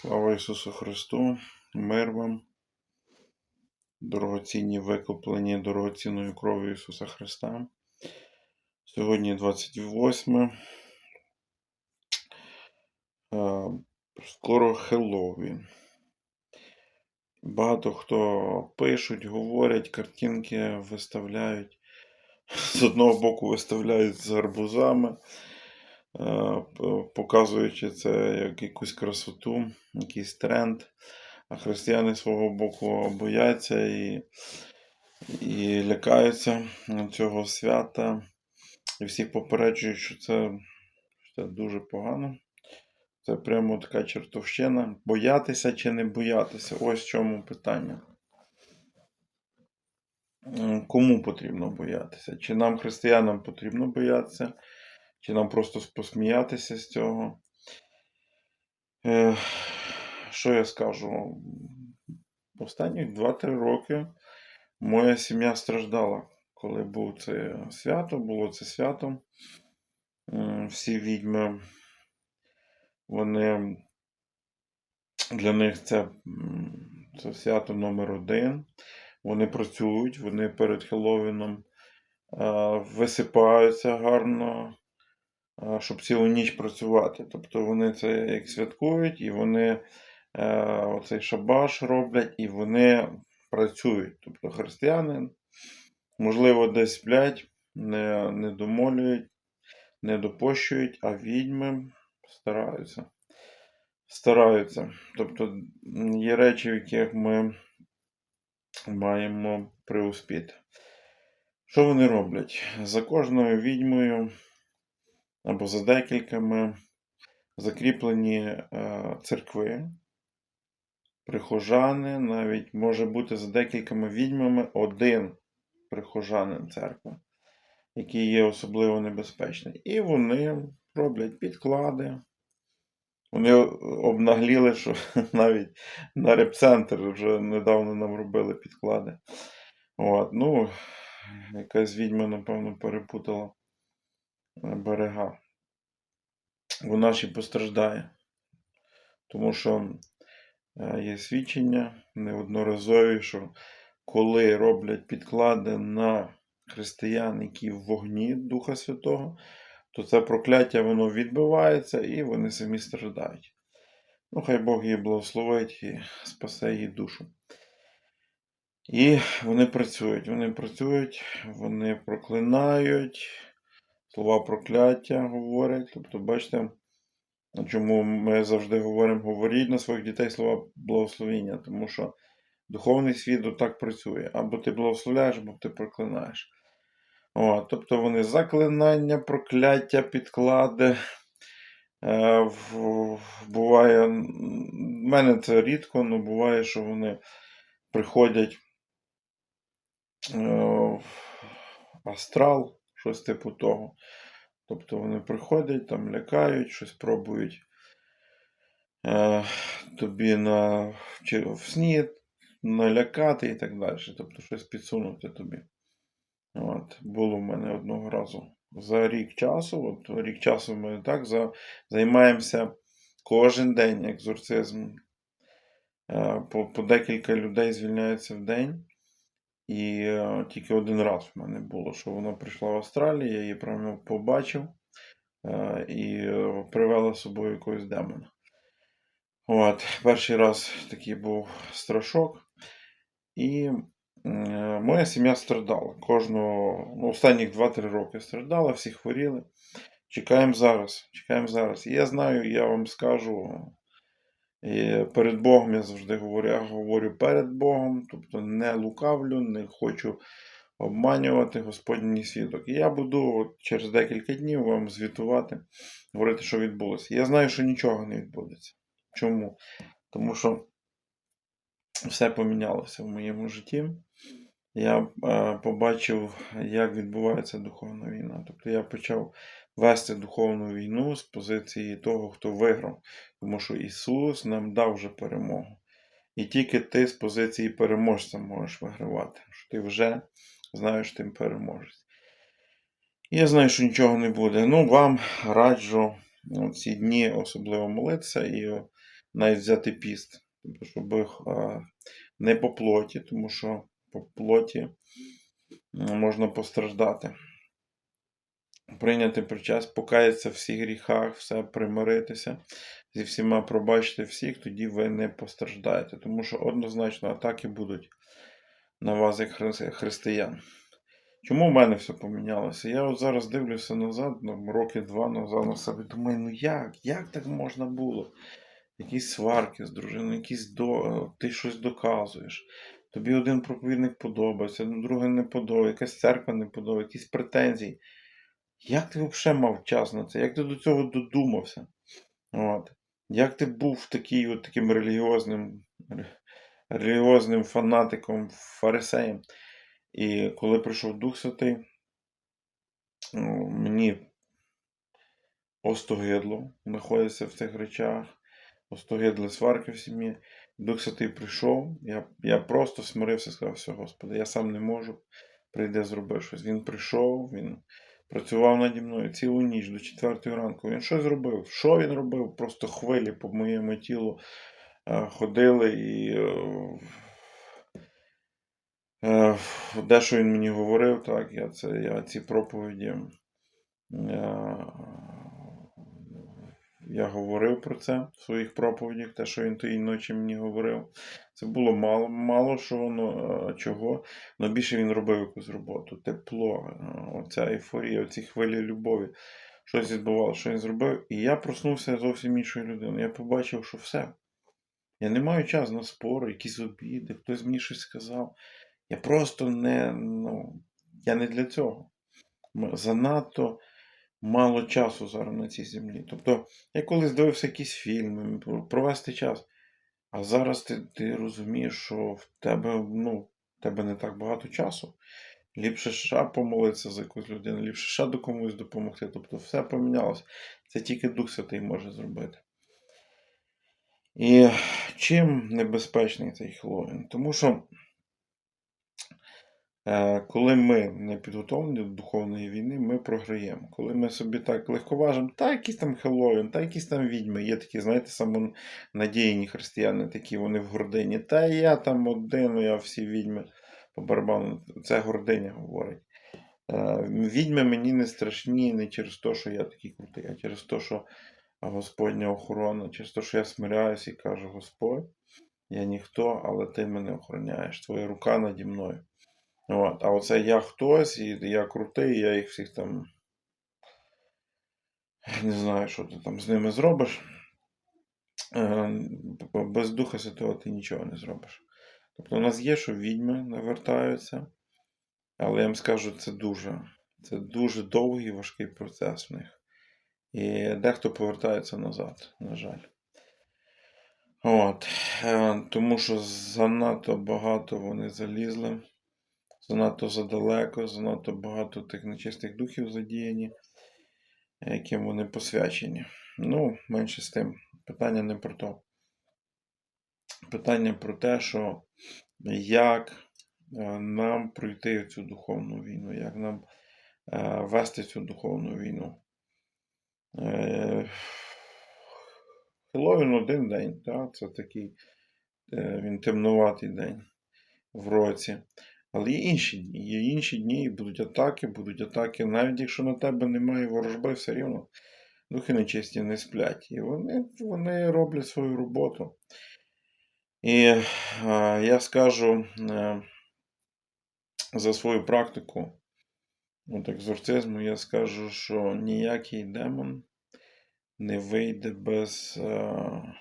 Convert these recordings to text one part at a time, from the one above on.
Слава Ісусу Христу, мир вам, дорогоцінні викуплені дорогоцінною кров'ю Ісуса Христа. Сьогодні 28. е, Скоро Хеллоуін. Багато хто пишуть, говорять, картинки виставляють. З одного боку виставляють з гарбузами, показуючи це як якусь красоту, якийсь тренд. А християни свого боку бояться і, і лякаються цього свята. І всіх попереджують, що це, що це дуже погано. Це прямо така чертовщина. Боятися чи не боятися? Ось в чому питання. Кому потрібно боятися? Чи нам, християнам, потрібно боятися, чи нам просто посміятися з цього? Е, Що я скажу? Останні 2-3 роки моя сім'я страждала, коли був це свято, було це свято. Всі відьми, вони для них це, це свято номер один. Вони працюють, вони перед Хеллоуіном е, висипаються гарно, щоб цілу ніч працювати. Тобто вони це як святкують, і вони е, оцей шабаш роблять, і вони працюють. Тобто християни, можливо, десь сплять, не, не домолюють, не допощують, а відьми стараються. Стараються. Тобто є речі, в яких ми маємо приуспіти. Що вони роблять? За кожною відьмою або за декількома закріплені е, церкви, прихожани, навіть може бути за декількома відьмами один прихожанин церкви, який є особливо небезпечний. І вони роблять підклади. Вони обнагліли, що навіть на репцентр вже недавно нам робили підклади. От, ну, якась відьма, напевно, перепутала е, берега. Вона ще постраждає. Тому що е, є свідчення неодноразові, що коли роблять підклади на християн, які в вогні Духа Святого, то це прокляття воно відбивається і вони самі страждають. Ну, хай Бог її благословить і спасе її душу. І вони працюють, вони працюють, вони проклинають, слова прокляття говорять. Тобто, бачите, чому ми завжди говоримо, говоріть на своїх дітей слова благословіння, тому що духовний світ так працює. Або ти благословляєш, або ти проклинаєш. О, тобто вони заклинання, прокляття, підклади. Е, буває, в мене це рідко, але буває, що вони приходять е, в астрал, щось типу того. Тобто вони приходять, там лякають, щось пробують е, тобі на, чи в сні налякати і так далі. Тобто щось підсунути тобі. От, було в мене одного разу. За рік часу, от рік часу ми так за, займаємося кожен день екзорцизмом. Е, По, по декілька людей звільняється в день. І е, тільки один раз в мене було, що вона прийшла в Австралію, я її прямо побачив е, і е, привела з собою якогось демона. От, перший раз такий був страшок. І моя сім'я страждала. Кожного, ну, останніх 2-3 роки страждала, всі хворіли. Чекаємо зараз. Чекаємо зараз. І я знаю, я вам скажу. І перед Богом я завжди говорю, я говорю перед Богом, тобто не лукавлю, не хочу обманювати Господній мій свідок. І я буду от через декілька днів вам звітувати, говорити, що відбулося. Я знаю, що нічого не відбудеться. Чому? Тому що все помінялося в моєму житті. Я е, побачив, як відбувається духовна війна. Тобто я почав вести духовну війну з позиції того, хто виграв. Тому що Ісус нам дав вже перемогу. І тільки ти з позиції переможця можеш вигравати. Що ти вже знаєш тим переможець. Я знаю, що нічого не буде. Ну, вам раджу ці дні особливо молитися і навіть взяти піст, тобто, щоб не по плоті, тому що по плоті можна постраждати. Прийняти причасть, покаятися в всіх гріхах, все примиритися зі всіма, пробачити всіх, тоді ви не постраждаєте. Тому що однозначно атаки будуть на вас як хри- християн. Чому в мене все помінялося? Я от зараз дивлюся назад, ну, роки два назад на себе, думаю, ну як? Як так можна було? Якісь сварки з дружиною, якісь до... ти щось доказуєш. Тобі один проповідник подобається, другий не подобається, якась церква не подобається, якісь претензії. Як ти взагалі мав час на це? Як ти до цього додумався? От. Як ти був такий, от, таким релігіозним, релігіозним фанатиком, фарисеєм? І коли прийшов Дух Святий, ну, мені остогидло знаходитися в цих речах, остогидли сварки в сім'ї. Дух Святий прийшов, я, я просто смирився, і сказав, все, Господи, я сам не можу, прийде, зроби щось. Він прийшов, він працював наді мною цілу ніч до 4 ранку. Він щось зробив. Що він робив? Просто хвилі по моєму тілу е, ходили і. е, Е, Дещо він мені говорив, так, я, це, я ці проповіді. Я, говорив про це в своїх проповідях, те, що він тієї ночі мені говорив. Це було мало, мало що воно, чого, але більше він робив якусь роботу. Тепло, е, оця ейфорія, оці хвилі любові. Щось відбувалося, що він зробив. І я проснувся зовсім іншою людиною. Я побачив, що все. Я не маю часу на спори, якісь обіди, хтось мені щось сказав. Я просто не, ну, я не для цього. Занадто мало часу зараз на цій землі. Тобто, я колись дивився якісь фільми, провести час. А зараз ти, ти розумієш, що в тебе, ну, в тебе не так багато часу. Ліпше ще помолитися за якусь людину, ліпше ще до комусь допомогти. Тобто все помінялося. Це тільки Дух Святий може зробити. І чим небезпечний цей Хеллоуін? Тому що Коли ми не підготовлені до духовної війни, ми програємо. Коли ми собі так легковажимо, та якийсь там Хеллоуін, та якісь там відьми, є такі, знаєте, самонадіяні християни, такі вони в гордині. Та я там один, я всі відьми по барабану. Це гординя говорить. Е, Відьми мені не страшні не через те, що я такий крутий, а через те, що Господня охорона, через те, що я смиряюсь і кажу, Господь, я ніхто, але ти мене охороняєш, твоя рука наді мною. От. А оце я хтось, і я крутий, я їх всіх там. Не знаю, що ти там з ними зробиш. Е, Без Духа Святого ти нічого не зробиш. Тобто у нас є, що відьми навертаються, але я вам скажу, це дуже, це дуже довгий важкий процес в них. І дехто повертається назад, на жаль. От. Е, Тому що занадто багато вони залізли занадто задалеко, занадто багато тих нечистих духів задіяні, яким вони посвячені. Ну, менше з тим. Питання не про то. Питання про те, що як е, нам пройти цю духовну війну, як нам е, вести цю духовну війну. Е, Хеллоуін один день, так? це такий він темнуватий день в році. Але є інші дні. Є інші дні, і будуть атаки, будуть атаки. Навіть якщо на тебе немає ворожби, все рівно духи нечисті не сплять. І вони, вони роблять свою роботу. І е, я скажу е, за свою практику от екзорцизму, я скажу, що ніякий демон не вийде без е, е,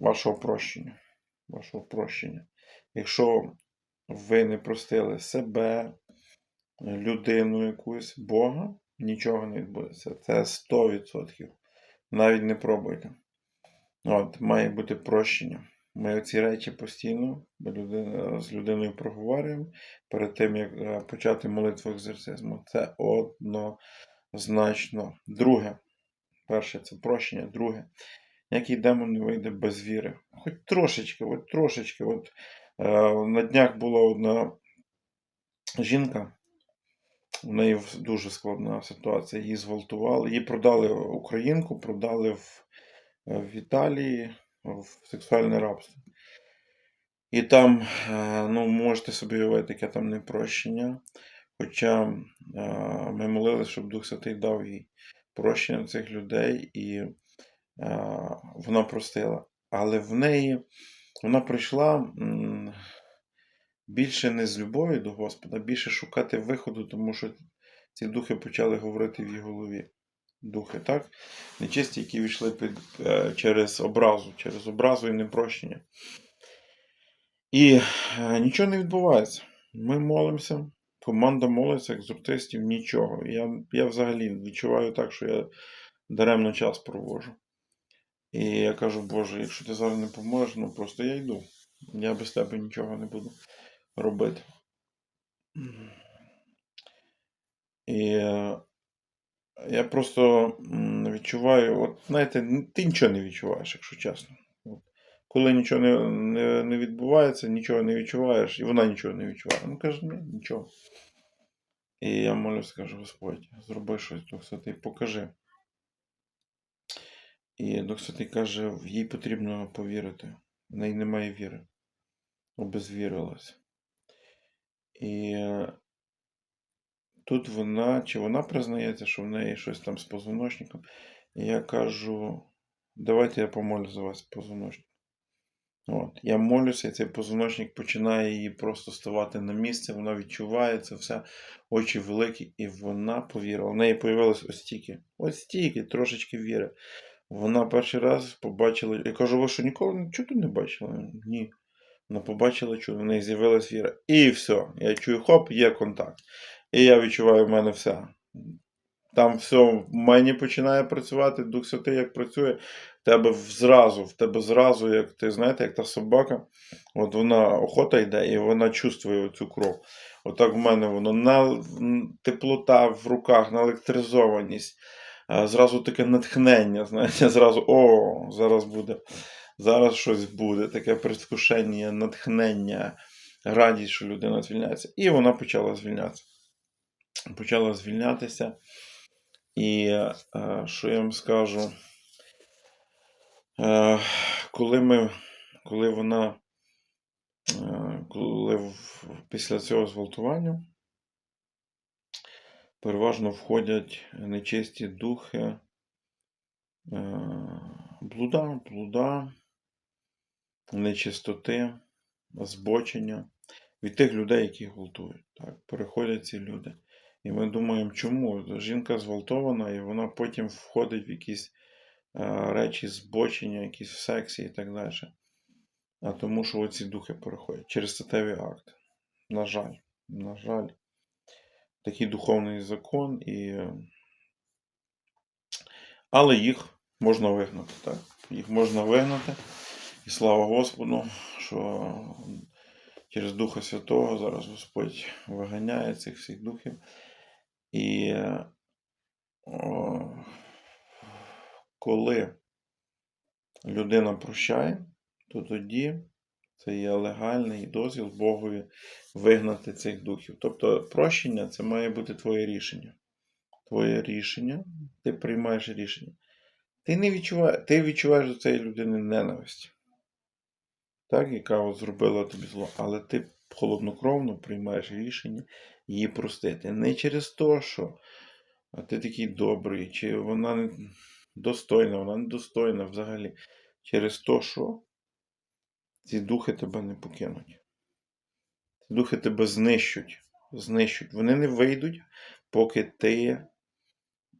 вашого прощення. Вашого прощення. Якщо ви не простили себе, людину якусь, Бога, нічого не відбудеться. Це 100%. Навіть не пробуйте. От, Має бути прощення. Ми ці речі постійно з людиною проговорюємо перед тим, як е, почати молитву екзорцизму. Це однозначно. Друге, перше це прощення. Друге, ніякий демон не вийде без віри. Хоч трошечки, от трошечки. От, е, на днях була одна жінка, у неї дуже складна ситуація. Її зґвалтували. Її продали українку, продали в в Італії в сексуальне рабство. І там, е, ну, можете собі уявити, яке там непрощення. Хоча е, ми молилися, щоб Дух Святий дав їй прощення цих людей, і е, вона простила. Але в неї вона прийшла більше не з любові до Господа, більше шукати виходу, тому що ці духи почали говорити в її голові. Духи, так? Нечисті, які війшли під, е, через образу, через образу і непрощення. І е, нічого не відбувається. Ми молимося, команда молиться, екзортистів, нічого. Я, я взагалі відчуваю так, що я даремно час провожу. І я кажу, Боже, якщо ти зараз не поможеш, ну просто я йду. Я без тебе нічого не буду робити. І е, я просто відчуваю, от знаєте, ти нічого не відчуваєш, якщо чесно. Коли нічого не, не, не відбувається, нічого не відчуваєш, і вона нічого не відчуває. Ну каже, ні, нічого. І я молюсь, кажу, Господь, зроби щось, Дух Святий, покажи. І Дух Святий каже, їй потрібно повірити. В неї немає віри. Обезвірилася. І е, тут вона, чи вона признається, що в неї щось там з позвоночником. І я кажу, давайте я помолюсь за вас позвоночник. От. Я молюся, і цей позвоночник починає її просто ставати на місце, вона відчуває це все, очі великі, і вона повірила. В неї появилось ось стільки, ось стільки, трошечки віри. Вона перший раз побачила. Я кажу, ви що ніколи нічого не бачили? Ні. Вона побачила чудо, в неї з'явилась віра. І все. Я чую, хоп, є контакт. І я відчуваю в мене все. Там все в мені починає працювати, Дух Святий як працює, в тебе зразу, в тебе зразу, як ти знаєте, як та собака, от вона охота йде і вона чувствує цю кров. Отак в мене воно на теплота в руках, наелектризованість, а, зразу таке натхнення, знаєте, зразу о, зараз буде, зараз щось буде, таке предвкушення, натхнення, радість, що людина звільняється. І вона почала звільнятися. Почала звільнятися. І е, що я вам скажу? Е, коли ми, коли вона, е, коли після цього зґвалтування переважно входять нечисті духи, е, блуда, блуда, нечистоти, збочення від тих людей, які гвалтують. Так, переходять ці люди. І ми думаємо, чому? Жінка зґвалтована, і вона потім входить в якісь е, речі збочення, якісь в сексі і так далі. А тому, що оці духи переходять через статеві акти. На жаль, на жаль, такий духовний закон, і... але їх можна вигнати. Так? Їх можна вигнати. І слава Господу, що через Духа Святого зараз Господь виганяє цих всіх духів. І о, коли людина прощає, то тоді це є легальний дозвіл Богові вигнати цих духів. Тобто прощення це має бути твоє рішення. Твоє рішення, ти приймаєш рішення. Ти не відчуваєш, ти відчуваєш до цієї людини ненависть, так, яка от зробила тобі зло, але ти холоднокровно приймаєш рішення її простити. Не через те, що ти такий добрий, чи вона достойна, вона недостойна взагалі. Через те, що ці духи тебе не покинуть. Ці духи тебе знищуть. знищуть. Вони не вийдуть, поки ти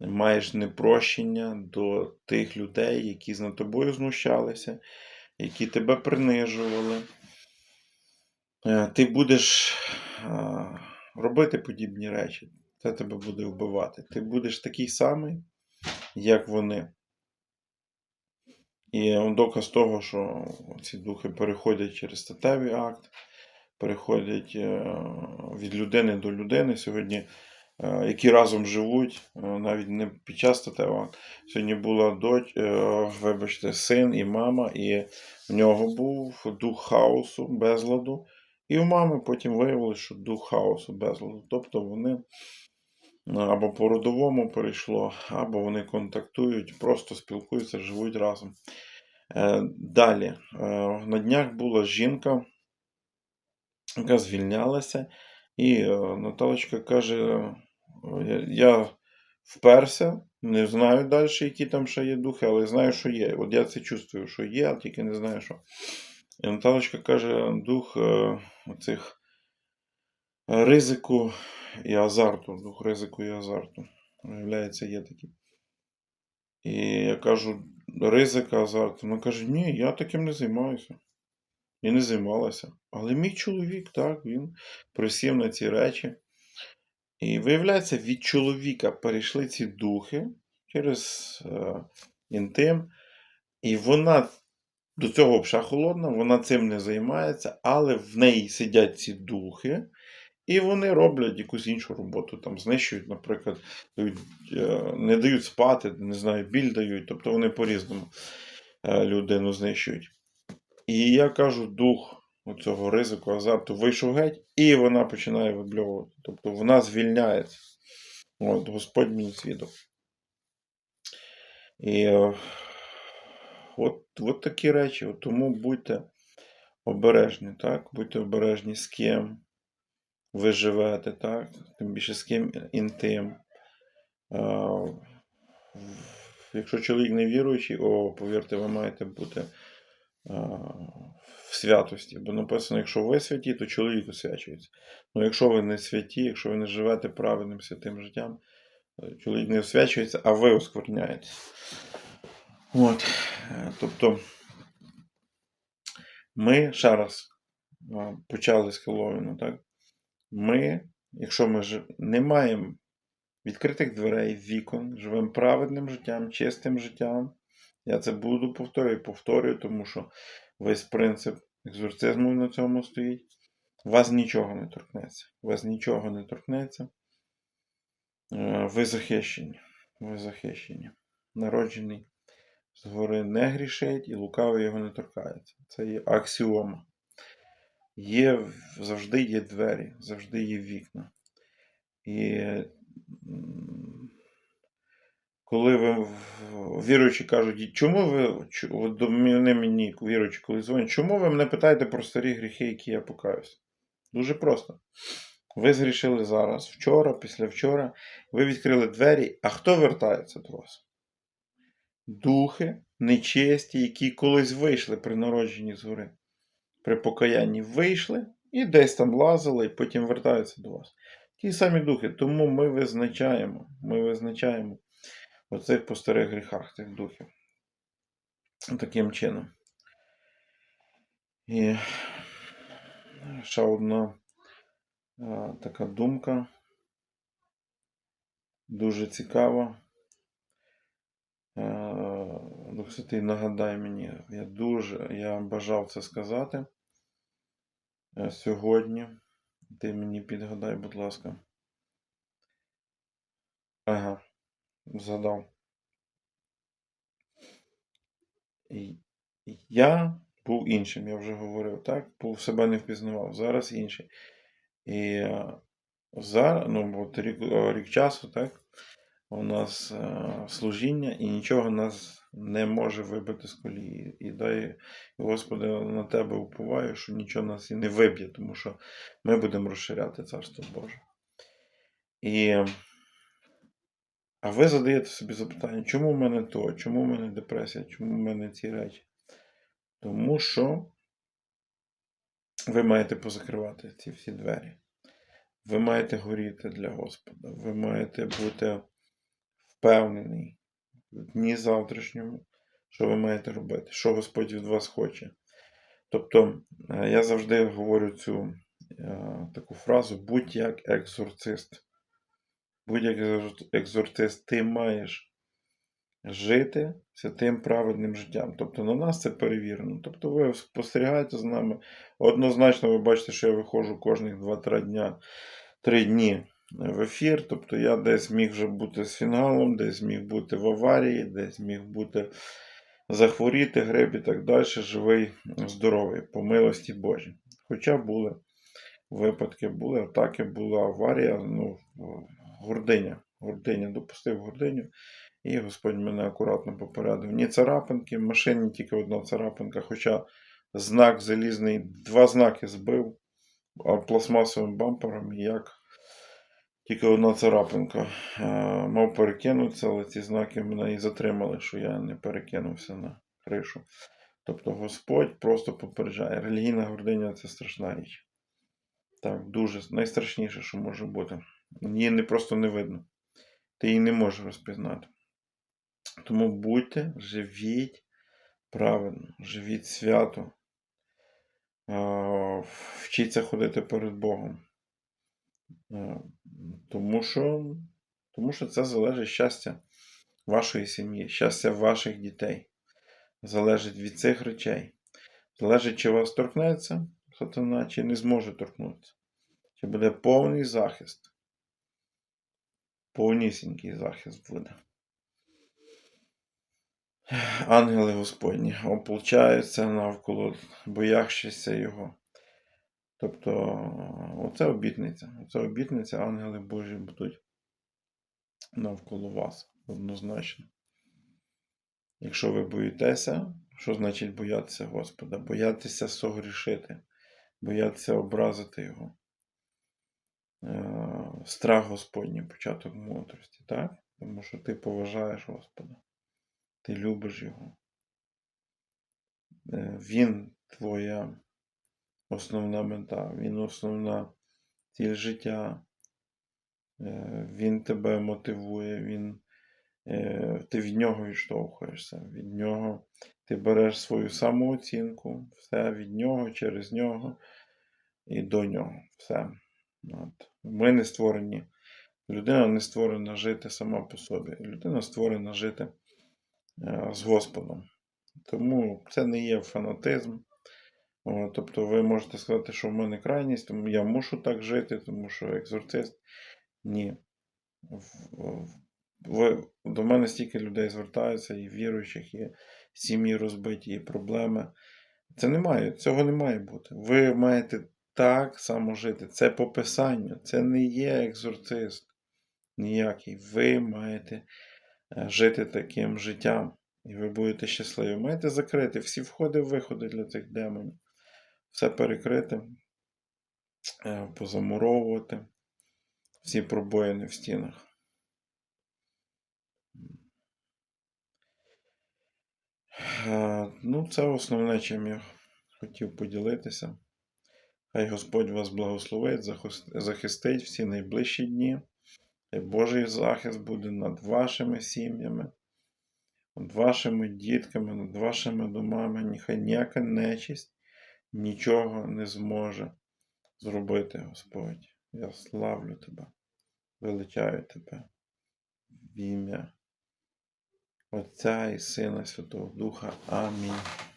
маєш непрощення до тих людей, які над тобою знущалися, які тебе принижували. Е, Ти будеш робити подібні речі, це тебе буде вбивати. Ти будеш такий самий, як вони. І доказ того, що ці духи переходять через статевий акт, переходять е, від людини до людини сьогодні, е, які разом живуть, е, навіть не під час статевого акту. Сьогодні була доч, е, вибачте, син і мама, і в нього був дух хаосу, безладу. І у мами потім виявилося, що дух хаосу, безладу. Тобто вони Або по родовому перейшло, або вони контактують, просто спілкуються, живуть разом. Е, Далі, е, на днях була жінка, яка звільнялася, і е, Наталочка каже: я, вперся, не знаю далі, які там ще є духи, але знаю, що є. От я це чувствую, що є, а тільки не знаю, що. І Наталочка каже, дух оцих е, ризику і азарту, дух ризику і азарту. Виявляється, є такі. І я кажу, ризик, азарт. Вона каже, ні, я таким не займаюся. І не займалася. Але мій чоловік, так, він присів на ці речі. І виявляється, від чоловіка перейшли ці духи через е, інтим. І вона до цього взагалі холодна, вона цим не займається, але в неї сидять ці духи, і вони роблять якусь іншу роботу. Там знищують, наприклад, е, не дають спати, не знаю, біль дають, тобто вони по-різному е, людину знищують. І я кажу, дух цього ризику, азарту вийшов геть, і вона починає вибльовувати. Тобто вона звільняється. От, Господь мені свідок. І е, от, от такі речі. От тому будьте обережні, так? Будьте обережні з ким ви живете, так? Тим більше з ким інтим. Якщо чоловік не віруючий, о, повірте, ви маєте бути в святості. Бо написано, якщо ви святі, то чоловік освячується. Ну, якщо ви не святі, якщо ви не живете правильним святим життям, чоловік не освячується, а ви оскверняєтесь. От. Тобто, ми ще раз почали з Хеллоуіну, так? Ми, якщо ми ж не маємо відкритих дверей, вікон, живемо праведним життям, чистим життям. Я це буду повторюю, повторюю, тому що весь принцип екзорцизму на цьому стоїть. Вас нічого не торкнеться. Вас нічого не торкнеться. Е, Ви захищені. Ви захищені. Народжений згори не грішить і лукавий його не торкається. Це є аксіома. Є, завжди є двері, завжди є вікна. І коли ви віруючі кажуть, чому ви до мені віруючі, коли дзвонять, чому ви мене питаєте про старі гріхи, які я покаюся? Дуже просто. Ви згрішили зараз, вчора, післявчора, ви відкрили двері, а хто вертається до вас? Духи нечисті, які колись вийшли при народженні згори. При покаянні вийшли і десь там лазили, і потім вертаються до вас. Ті самі духи. Тому ми визначаємо, ми визначаємо оцих по старих гріхах цих духів. Таким чином. І ще одна а, така думка. Дуже цікава. Е, Дух Святий, нагадай мені, я дуже я бажав це сказати е, сьогодні. Ти мені підгадай, будь ласка. Ага, згадав. Я був іншим, я вже говорив, так? Був себе не впізнавав, зараз інший. І зараз, ну, от рік, е, рік часу, так? У нас е, служіння і нічого нас не може вибити з колії. І дай, Господи, на тебе уповаю, що нічого нас і не виб'є, тому що ми будемо розширяти Царство Боже. І, а ви задаєте собі запитання, чому в мене то, чому в мене депресія, чому в мене ці речі? Тому що ви маєте позакривати ці всі двері. Ви маєте горіти для Господа. Ви маєте бути впевнений дні завтрашньому, що ви маєте робити, що Господь від вас хоче. Тобто, е, я завжди говорю цю е, таку фразу: будь як екзорцист. Будь як екзор- екзорцист, ти маєш жити святим праведним життям. Тобто на нас це перевірено. Тобто ви спостерігаєте з нами. Однозначно, ви бачите, що я виходжу кожних 2-3 дня, 3 дні в ефір. Тобто я десь міг вже бути з фіналом, десь міг бути в аварії, десь міг бути захворіти, гриб і так далі. Живий, здоровий, по милості Божій. Хоча були випадки, були атаки, була аварія. Ну, гординя. Гординя допустив гординю, і Господь мене акуратно попередив. Ні царапинки, в машині тільки одна царапинка, хоча знак залізний, два знаки збив пластмасовим бампером, і як тільки одна царапинка. Е, Мав перекинутися, але ці знаки мене і затримали, що я не перекинувся на кришу. Тобто Господь просто попереджає. Релігійна гординя це страшна річ. Так, дуже найстрашніше, що може бути. Її не просто не видно. Ти її не можеш розпізнати. Тому будьте, живіть правильно, живіть свято. Е, Вчіться ходити перед Богом. Е, Тому що, тому що це залежить щастя вашої сім'ї, щастя ваших дітей. Залежить від цих речей. Залежить, чи вас торкнеться сатана, чи не зможе торкнутися. Чи буде повний захист. Повнісінький захист буде. Ангели Господні ополчаються навколо боящися Його. Тобто, оце обітниця. Оце обітниця, ангели Божі будуть навколо вас однозначно. Якщо ви боїтеся, що значить боятися Господа? Боятися согрішити, боятися образити Його. Е, Страх Господній, початок мудрості, так? Тому що ти поважаєш Господа, ти любиш Його. Е, Він твоя основна мета, він основна ціль життя. Е, Він тебе мотивує, він, е, ти від нього відштовхуєшся, від нього ти береш свою самооцінку, все від нього, через нього і до нього. Все. От. Ми не створені. Людина не створена жити сама по собі. Людина створена жити е, з Господом. Тому це не є фанатизм. О, Тобто ви можете сказати, що в мене крайність, тому я мушу так жити, тому що екзорцист. Ні. Ви, до мене стільки людей звертаються, і віруючих, і сім'ї розбиті, і проблеми. Це немає, цього не має бути. Ви маєте так само жити. Це по писанню, це не є екзорцист ніякий. Ви маєте е, жити таким життям. І ви будете щасливі. Маєте закрити всі входи, виходи для цих демонів. Все перекрити, е, позамуровувати всі пробоїни в стінах. Е, Ну, це основне, чим я хотів поділитися. Хай Господь вас благословить, захистить всі найближчі дні. Хай Божий захист буде над вашими сім'ями, над вашими дітками, над вашими домами. Нехай ніяка нечисть нічого не зможе зробити, Господь. Я славлю Тебе, величаю Тебе в ім'я Отця і Сина Святого Духа. Амінь.